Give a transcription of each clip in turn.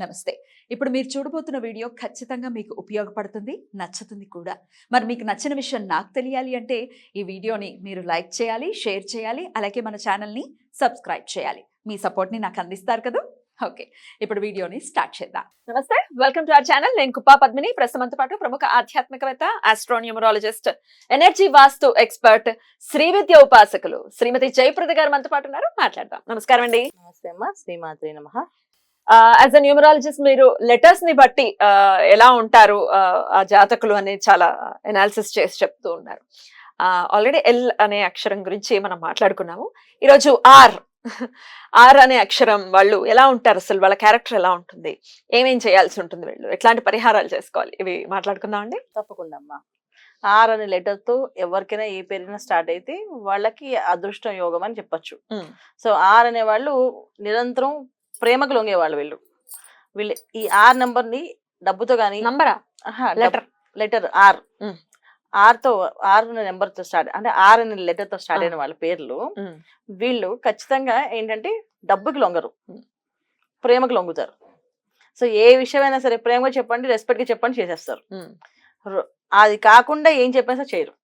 నమస్తే. ఇప్పుడు మీరు చూడబోతున్న వీడియో ఖచ్చితంగా మీకు ఉపయోగపడుతుంది నచ్చుతుంది కూడా. మరి మీకు నచ్చిన విషయం నాకు తెలియాలి అంటే ఈ వీడియోని మీరు లైక్ చేయాలి షేర్ చేయాలి అలాగే మన ఛానల్ని సబ్స్క్రైబ్ చేయాలి. మీ సపోర్ట్ని నాకు అందిస్తారు కదా? ఓకే. ఇప్పుడు వీడియోని స్టార్ట్ చేద్దాం. నమస్తే. Welcome to our channel. నేను కుప్పా పద్మిని ప్రస్తుతంతో పాటు ప్రముఖ ఆధ్యాత్మికవేత్త astronumerologist energy vastu expert Shri Vidya ఉపాసకులు శ్రీమతి జయప్రద గారు మనతో పాటు ఉన్నారు. మాట్లాడదాం. నమస్కారం అండి. నమస్తే అమ్మ. శ్రీమాత్రి నమ. యాజ్ అ న్యూమరాలజిస్ట్ మీరు లెటర్స్ని బట్టి ఎలా ఉంటారు? ఆ, జాతకులు అనేది చాలా ఎనాలిసిస్ చేసి చెప్తూ ఉన్నారు. ఆల్రెడీ ఎల్ అనే అక్షరం గురించి మనం మాట్లాడుకున్నాము. ఈరోజు ఆర్ ఆర్ అనే అక్షరం వాళ్ళు ఎలా ఉంటారు? అసలు వాళ్ళ క్యారెక్టర్ ఎలా ఉంటుంది? ఏమేం చేయాల్సి ఉంటుంది వీళ్ళు? ఎట్లాంటి పరిహారాలు చేసుకోవాలి? ఇవి మాట్లాడుకుందాం అండి. తప్పకుండా అమ్మ. ఆర్ అనే లెటర్తో ఎవరికైనా ఏ పేరైనా స్టార్ట్ అయితే వాళ్ళకి అదృష్టం యోగం అని చెప్పొచ్చు. సో ఆర్ అనే వాళ్ళు నిరంతరం ప్రేమకు లొంగేవాళ్ళు వీళ్ళు వీళ్ళు. ఈ ఆర్ నంబర్ని డబ్బుతో గానీ నంబరా? Letter. Letter R Mm. R R నెంబర్తో స్టార్ట్ అంటే ఆర్ అనే లెటర్తో స్టార్ట్. అయిన వాళ్ళ పేర్లు వీళ్ళు ఖచ్చితంగా ఏంటంటే డబ్బుకి లొంగరు. ప్రేమకు లొంగుతారు. సో ఏ విషయమైనా సరే ప్రేమగా చెప్పండి రెస్పెక్ట్గా చెప్పండి చేసేస్తారు. అది కాకుండా ఏం చెప్పినా సరే చేయరు.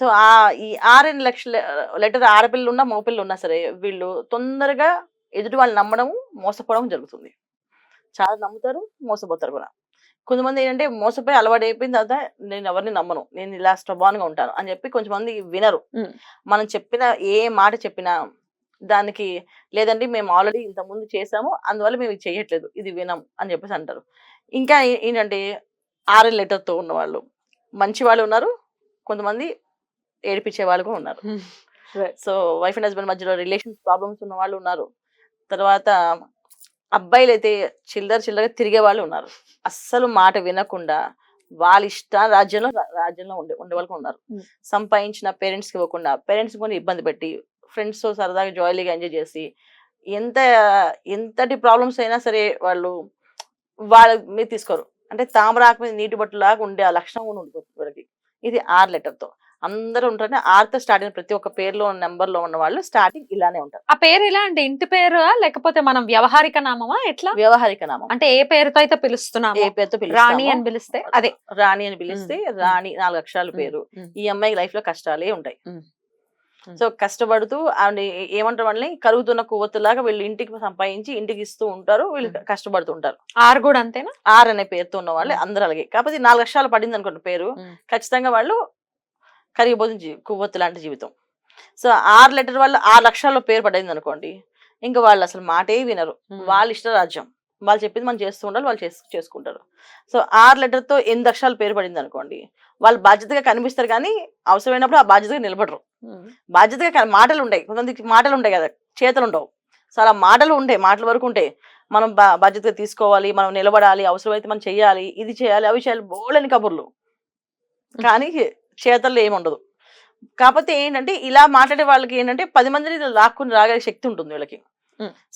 సో ఆ ఈ ఆరెన్ లక్షల లెటర్ ఆడపిల్లలు ఉన్నా మగపిల్లలు ఉన్నా సరే వీళ్ళు తొందరగా ఎదుటి వాళ్ళు నమ్మడం మోసపోవడం జరుగుతుంది. చాలా నమ్ముతారు మోసపోతారు కూడా. కొంతమంది ఏంటంటే మోసపోయి అలవాటు అయిపోయిన తర్వాత నేను ఎవరిని నమ్మను నేను ఇలా స్టబాన్గా ఉంటాను అని చెప్పి కొంతమంది వినరు. మనం చెప్పిన ఏ మాట చెప్పినా దానికి లేదండి మేము ఆల్రెడీ ఇంతకుముందు చేసాము అందువల్ల మేము ఇది చేయట్లేదు ఇది వినం అని చెప్పేసి అంటారు. ఇంకా ఏంటంటే ఆర్ఎల్ లెటర్తో ఉన్న వాళ్ళు మంచి వాళ్ళు ఉన్నారు కొంతమంది ఏడిపించే వాళ్ళు కూడా ఉన్నారు. సో వైఫ్ అండ్ హస్బెండ్ మధ్యలో రిలేషన్స్ ప్రాబ్లమ్స్ ఉన్న వాళ్ళు ఉన్నారు. తర్వాత అబ్బాయిలు అయితే చిల్లర చిల్లరగా తిరిగే వాళ్ళు ఉన్నారు. అస్సలు మాట వినకుండా వాళ్ళ ఇష్ట రాజ్యంలో రాజ్యంలో ఉండే ఉండే వాళ్ళు కూడా ఉన్నారు. సంపాదించిన పేరెంట్స్కి ఇవ్వకుండా పేరెంట్స్ కొని ఇబ్బంది పెట్టి ఫ్రెండ్స్తో సరదాగా జాయిలీగా ఎంజాయ్ చేసి ఎంత ఎంతటి ప్రాబ్లమ్స్ అయినా సరే వాళ్ళు వాళ్ళ మీద తీసుకోరు. అంటే తామరాకు మీద నీటి బట్టలాగా ఉండే ఆ లక్షణం కూడా ఉండిపోతుంది వీళ్ళకి. ఇది ఆర్ లెటర్తో అందరూ ఉంటారు ఆర్తో స్టార్ట్ అయిన ప్రతి ఒక్క పేరులో నెంబర్లో ఉన్న వాళ్ళు స్టార్టింగ్ ఇలానే ఉంటారు. ఆ పేరు ఎలా అంటే ఇంటి పేరు లేకపోతే మనం వ్యవహారిక నామమా ఎట్లా? వ్యవహారిక నామం. అంటే ఏ పేరుతో అయితే పిలుస్తున్నాము? ఏ పేరుతో రాణి అని పిలిస్తే? అదే. రాణి అని పిలిస్తే. రాణి నాలుగు అక్షరాల పేరు. ఈ అమ్మాయి లైఫ్లో కష్టాలే ఉంటాయి. సో కష్టపడుతూ ఏమంటారు వాళ్ళని? కరుగుతున్న కొవ్వొత్తులాగా వీళ్ళు ఇంటికి సంపాదించి ఇంటికి ఇస్తూ ఉంటారు వీళ్ళు. కష్టపడుతూ ఉంటారు. ఆర్ కూడా అంతేనా? ఆర్ అనే పేరుతో ఉన్న వాళ్ళు అందరూ అలాగే. కాకపోతే నాలుగు అక్షరాలు పడింది అనుకోండి పేరు. ఖచ్చితంగా వాళ్ళు కరిగిపోతుంది కొవ్వొత్తు లాంటి జీవితం. సో ఆరు లెటర్ వల్ల ఆరు లక్షల్లో పేరు పడింది అనుకోండి ఇంకా వాళ్ళు అసలు మాటే వినరు. వాళ్ళ ఇష్ట రాజ్యం వాళ్ళు చెప్పింది మనం చేస్తూ ఉండాలి వాళ్ళు చేసు చేసుకుంటారు. సో ఆరు లెటర్తో ఎనిమిది అక్షరాలు పేరు పడింది అనుకోండి వాళ్ళు బాధ్యతగా కనిపిస్తారు కానీ అవసరమైనప్పుడు ఆ బాధ్యతగా నిలబడరు. బాధ్యతగా మాటలు ఉంటాయి కొంతమందికి మాటలు ఉంటాయి కదా చేతలు ఉండవు సో అలా మాటలు ఉంటాయి మాటల వరకు ఉంటాయి మనం బా బాధ్యతగా తీసుకోవాలి మనం నిలబడాలి అవసరమైతే మనం చెయ్యాలి ఇది చేయాలి అవి చేయాలి బోలని కబుర్లు. కానీ చేతల్లో ఏముండదు కాకపోతే ఏంటంటే ఇలా మాట్లాడే వాళ్ళకి ఏంటంటే పది మందిని లాక్కుని రాగలిగే శక్తి ఉంటుంది వీళ్ళకి.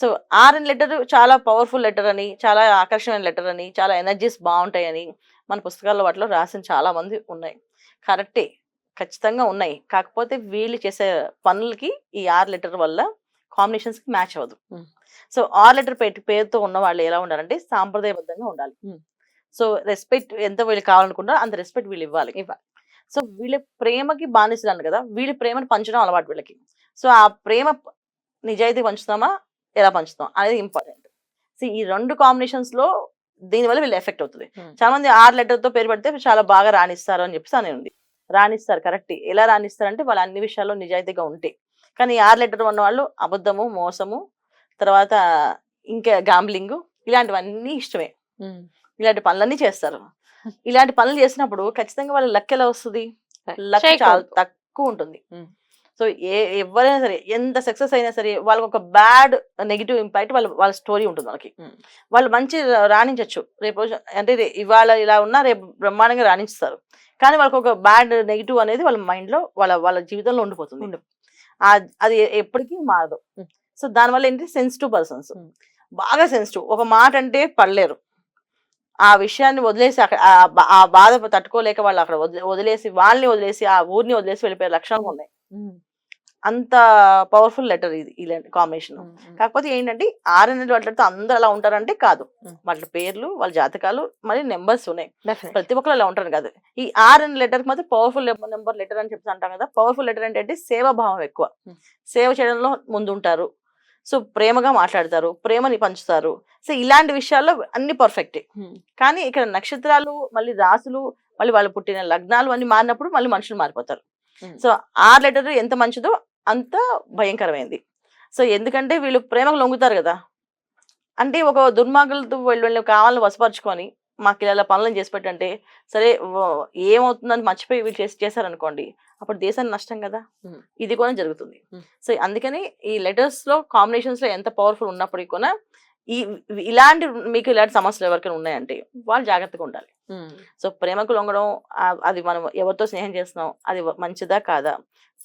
సో ఆర్ అనే లెటర్ చాలా పవర్ఫుల్ లెటర్ అని చాలా ఆకర్షణీయ లెటర్ అని చాలా ఎనర్జీస్ బాగుంటాయని మన పుస్తకాల్లో వాటిలో రాసిన చాలా మంది ఉన్నాయి కరెక్టే ఖచ్చితంగా ఉన్నాయి కాకపోతే వీళ్ళు చేసే పనులకి ఈ ఆర్ లెటర్ వల్ల కాంబినేషన్స్కి మ్యాచ్ అవ్వదు. సో ఆర్ లెటర్ పెట్టి పేరుతో ఉన్న వాళ్ళు ఎలా ఉండాలంటే సాంప్రదాయబద్ధంగా ఉండాలి. సో రెస్పెక్ట్ ఎంత వీళ్ళు కావాలనుకుంటారో అంత రెస్పెక్ట్ వీళ్ళు ఇవ్వాలి ఇవ్వాలి. సో వీళ్ళ ప్రేమకి బానిసలు కదా వీళ్ళ ప్రేమను పంచడం అలవాటు వీళ్ళకి. సో ఆ ప్రేమ నిజాయితీ పంచుతామా ఎలా పంచుతాం అనేది ఇంపార్టెంట్. సో ఈ రెండు కాంబినేషన్స్లో దీనివల్ల వీళ్ళు ఎఫెక్ట్ అవుతుంది. చాలా మంది ఆరు లెటర్తో పేరు పెడితే చాలా బాగా రాణిస్తారు అని చెప్పేసి అని ఉంది. రాణిస్తారు కరెక్ట్. ఎలా రాణిస్తారంటే వాళ్ళు అన్ని విషయాల్లో నిజాయితీగా ఉంటే. కానీ ఆరు లెటర్ ఉన్న వాళ్ళు అబద్ధము మోసము తర్వాత ఇంకా గాంబ్లింగ్ ఇలాంటివన్నీ ఇష్టమే. ఇలాంటి పనులన్నీ చేస్తారు. ఇలాంటి పనులు చేసినప్పుడు ఖచ్చితంగా వాళ్ళ లక్ ఎలా వస్తుంది? లక్ చాలా. తక్కువ ఉంటుంది. ఉమ్. సో ఏ ఎవరైనా సరే ఎంత సక్సెస్ అయినా సరే వాళ్ళకి ఒక బ్యాడ్ నెగిటివ్ ఇంపాక్ట్ వాళ్ళ వాళ్ళ స్టోరీ ఉంటుంది వాళ్ళకి. ఉమ్. వాళ్ళు మంచి రాణించవచ్చు రేపు అంటే ఇవాళ ఇలా ఉన్నా రేపు బ్రహ్మాండంగా రాణిస్తారు. కానీ వాళ్ళకి ఒక బ్యాడ్ నెగిటివ్ అనేది వాళ్ళ మైండ్లో వాళ్ళ వాళ్ళ జీవితంలో ఉండిపోతుంది. అది ఎప్పటికీ మారదు. ఉమ్. సో దానివల్ల ఏంటి? Sensitive persons. బాగా సెన్సిటివ్ ఒక మాట అంటే పడలేరు. ఆ విషయాన్ని వదిలేసి అక్కడ ఆ బాధ తట్టుకోలేక వాళ్ళు అక్కడ వదిలే- వదిలేసి వాళ్ళని వదిలేసి ఆ ఊరిని వదిలేసి వెళ్ళిపోయే లక్షణాలు ఉన్నాయి. అంత పవర్ఫుల్ లెటర్ ఇది ఈ కాంబినేషన్ కాకపోతే ఏంటంటే ఆర్ అనేది వాళ్ళతో అందరూ అలా ఉంటారంటే కాదు. వాళ్ళ పేర్లు వాళ్ళ జాతకాలు మరి నెంబర్స్ ఉన్నాయి. ప్రతి ఒక్కరు అలా ఉంటారు కాదు. ఈ ఆర్ అనే లెటర్ మాత్రం పవర్ఫుల్ నెంబర్ లెటర్ అని చెప్పి అంటాం కదా. పవర్ఫుల్ లెటర్ అంటే సేవాభావం ఎక్కువ. సేవ చేయడంలో ముందుంటారు. సో ప్రేమగా మాట్లాడతారు ప్రేమని పంచుతారు. సో ఇలాంటి విషయాల్లో అన్ని పర్ఫెక్ట్. కానీ ఇక్కడ నక్షత్రాలు మళ్ళీ రాసులు మళ్ళీ వాళ్ళు పుట్టిన లగ్నాలు అన్ని మారినప్పుడు మళ్ళీ మనుషులు మారిపోతారు. సో ఆర్ లెటర్ ఎంత మంచిదో అంత భయంకరమైంది. సో ఎందుకంటే వీళ్ళు ప్రేమకు లొంగుతారు కదా. అంటే ఒక దుర్మార్గులతో వీళ్ళు వీళ్ళు కావాలని వసపరుచుకొని మాకు ఇలా పనులను చేసి పెట్టంటే సరే ఏమవుతుందని మర్చిపోయి వీళ్ళు చేసి చేశారనుకోండి అప్పుడు దేశానికి నష్టం కదా. ఇది కూడా జరుగుతుంది. సో అందుకని ఈ లెటర్స్లో కాంబినేషన్స్లో ఎంత పవర్ఫుల్ ఉన్నప్పటికీ కూడా ఈ ఇలాంటి మీకు ఇలాంటి సమస్యలు ఎవరికైనా ఉన్నాయంటే వాళ్ళు జాగ్రత్తగా ఉండాలి. సో ప్రేమకు లొంగడం అది మనం ఎవరితో స్నేహం చేస్తున్నాం అది మంచిదా కాదా?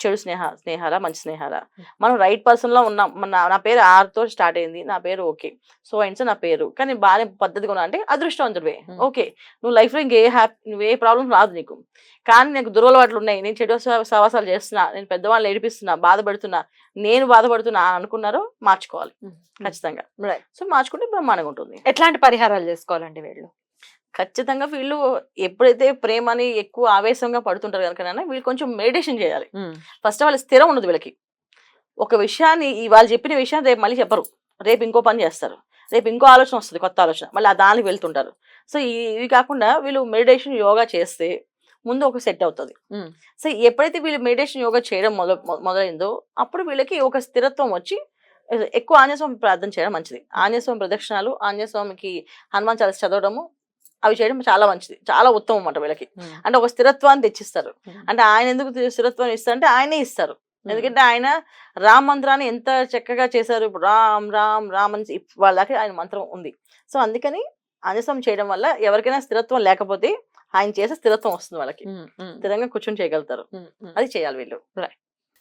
చెడు స్నేహ స్నేహాలా మంచి స్నేహాలా? మనం రైట్ పర్సన్లో ఉన్నాం. మన నా- పేరు R తో స్టార్ట్ అయింది. నా పేరు ఓకే సో అండ్ నా పేరు. కానీ బాగానే పద్ధతిగా ఉన్నా అంటే అదృష్టవంతుడివే. ఓకే నువ్వు లైఫ్లో ఇంకే హ్యాపీ నువ్వు ఏ ప్రాబ్లం రాదు నీకు. కానీ నాకు దురలవాట్లు ఉన్నాయి. నేను చెడు సహవాసాలు చేస్తున్నా. నేను పెద్దవాళ్ళని ఏడిపిస్తున్నా బాధపడుతున్నా. నేను బాధపడుతున్నా అని అనుకున్నారో మార్చుకోవాలి. ఖచ్చితంగా. సో మార్చుకుంటే బ్రహ్మాండంగా ఉంటుంది. ఎట్లాంటి పరిహారాలు చేసుకోవాలండి వీళ్ళు? ఖచ్చితంగా వీళ్ళు ఎప్పుడైతే ప్రేమని ఎక్కువ ఆవేశంగా పడుతుంటారు కనుక వీళ్ళు కొంచెం మెడిటేషన్ చేయాలి. ఫస్ట్ వాళ్ళ స్థిరం ఉండదు వీళ్ళకి. ఒక విషయాన్ని వాళ్ళు చెప్పిన విషయాన్ని రేపు మళ్ళీ చెప్పరు. రేపు ఇంకో పని చేస్తారు. రేపు ఇంకో ఆలోచన వస్తుంది కొత్త ఆలోచన. మళ్ళీ ఆ దానికి వెళ్తుంటారు. సో ఇవి కాకుండా వీళ్ళు మెడిటేషన్ యోగా చేస్తే ముందు ఒక సెట్ అవుతుంది. సో ఎప్పుడైతే వీళ్ళు మెడిటేషన్ యోగా చేయడం మొదలు మొదలైందో అప్పుడు వీళ్ళకి ఒక స్థిరత్వం వచ్చి ఎక్కువ ఆంజనేయ స్వామి ప్రార్థన చేయడం మంచిది. ఆంజనేయ స్వామి ప్రదక్షిణాలు ఆంజనేయ స్వామికి హనుమాన్ చాలీస చదవడము అవి చేయడం చాలా మంచిది. చాలా ఉత్తమం అన్నమాట వీళ్ళకి అంటే ఒక స్థిరత్వాన్ని తెచ్చిస్తారు. అంటే ఆయన ఎందుకు స్థిరత్వాన్ని ఇస్తారంటే ఆయనే ఇస్తారు. ఎందుకంటే ఆయన రామ్ మంత్రాన్ని ఎంత చక్కగా చేశారు. ఇప్పుడు రామ్ రామ్ రామ్ అని వాళ్ళకి ఆయన మంత్రం ఉంది. సో అందుకని ఆంజసం చేయడం వల్ల ఎవరికైనా స్థిరత్వం లేకపోతే ఆయన చేసే స్థిరత్వం వస్తుంది వాళ్ళకి. స్థిరంగా కూర్చొని చేయగలుగుతారు. అది చేయాలి వీళ్ళు.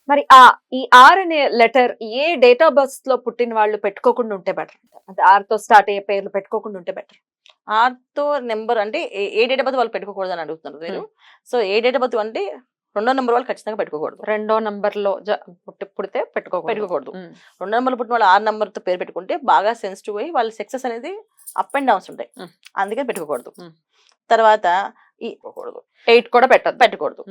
మరి ఆ ఈ ఆర్ అనే లెటర్ ఏ డేట్ ఆఫ్ బర్త్లో పుట్టిన వాళ్ళు పెట్టుకోకుండా ఉంటే బెటర్? అంటే ఆర్తో స్టార్ట్ అయ్యే పేర్లు పెట్టుకోకుండా ఉంటే బెటర్. ఆర్తో నెంబర్ అంటే ఏ- డేట్ ఆఫ్ బర్త్ వాళ్ళు పెట్టుకోకూడదు అని అడుగుతున్నారు మీరు సో ఏ డేట్ ఆఫ్ బర్త్ అంటే రెండో నెంబర్ వాళ్ళు ఖచ్చితంగా పెట్టుకోకూడదు. రెండో నంబర్ పుట్టి పుడితే పెట్టుకోకూడదు. పెట్టుకోకూడదు. రెండు నెంబర్లు పుట్టిన వాళ్ళు ఆరు నెంబర్తో పేరు పెట్టుకుంటే బాగా సెన్సిటివ్ అయ్యి వాళ్ళ సక్సెస్ అనేది అప్ అండ్ డౌన్స్ ఉంటాయి. అందుకని పెట్టుకోకూడదు. తర్వాత పెట్టుకోకూడదు. ఎయిట్ కూడా పెట్టద్దు. పెట్టకూడదు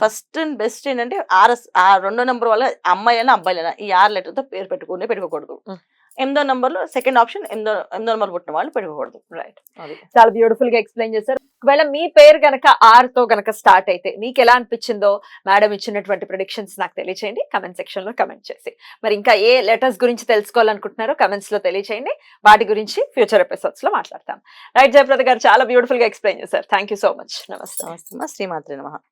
ఫస్ట్ అండ్ బెస్ట్ ఏంటంటే ఆర్ఎస్ ఆ రెండో నెంబర్ వల్ల అమ్మాయిలైనా అబ్బాయిలైనా ఈ ఆరు లెటర్తో పేరు పెట్టుకుని పెట్టుకోకూడదు. ఎనిమిదో నెంబర్లో సెకండ్ ఆప్షన్ ఎనిమిదో ఎనిమిదో నెంబర్ పుట్టిన వాళ్ళు పెట్టుకోకూడదు. రైట్ చాలా బ్యూటిఫుల్గా ఎక్స్ప్లెయిన్ చేశారు. ఒకవేళ మీ పేరు గనక ఆర్తో గనక స్టార్ట్ అయితే మీకు ఎలా అనిపించిందో మేడం ఇచ్చినటువంటి ప్రొడిక్షన్స్ నాకు తెలియచేయండి. కమెంట్ సెక్షన్లో కమెంట్ చేసి. మరి ఇంకా ఏ లెటర్స్ గురించి తెలుసుకోవాలనుకుంటున్నారో కమెంట్స్లో తెలియచేయండి. వాటి గురించి ఫ్యూచర్ ఎపిసోడ్స్లో మాట్లాడతాం. రైట్ జయప్రద గారు చాలా బ్యూటిఫుల్గా ఎక్స్ప్లెయిన్ చేశారు. థ్యాంక్ యూ సో మచ్ నమస్తే నమస్తే శ్రీమాత్రి నమ.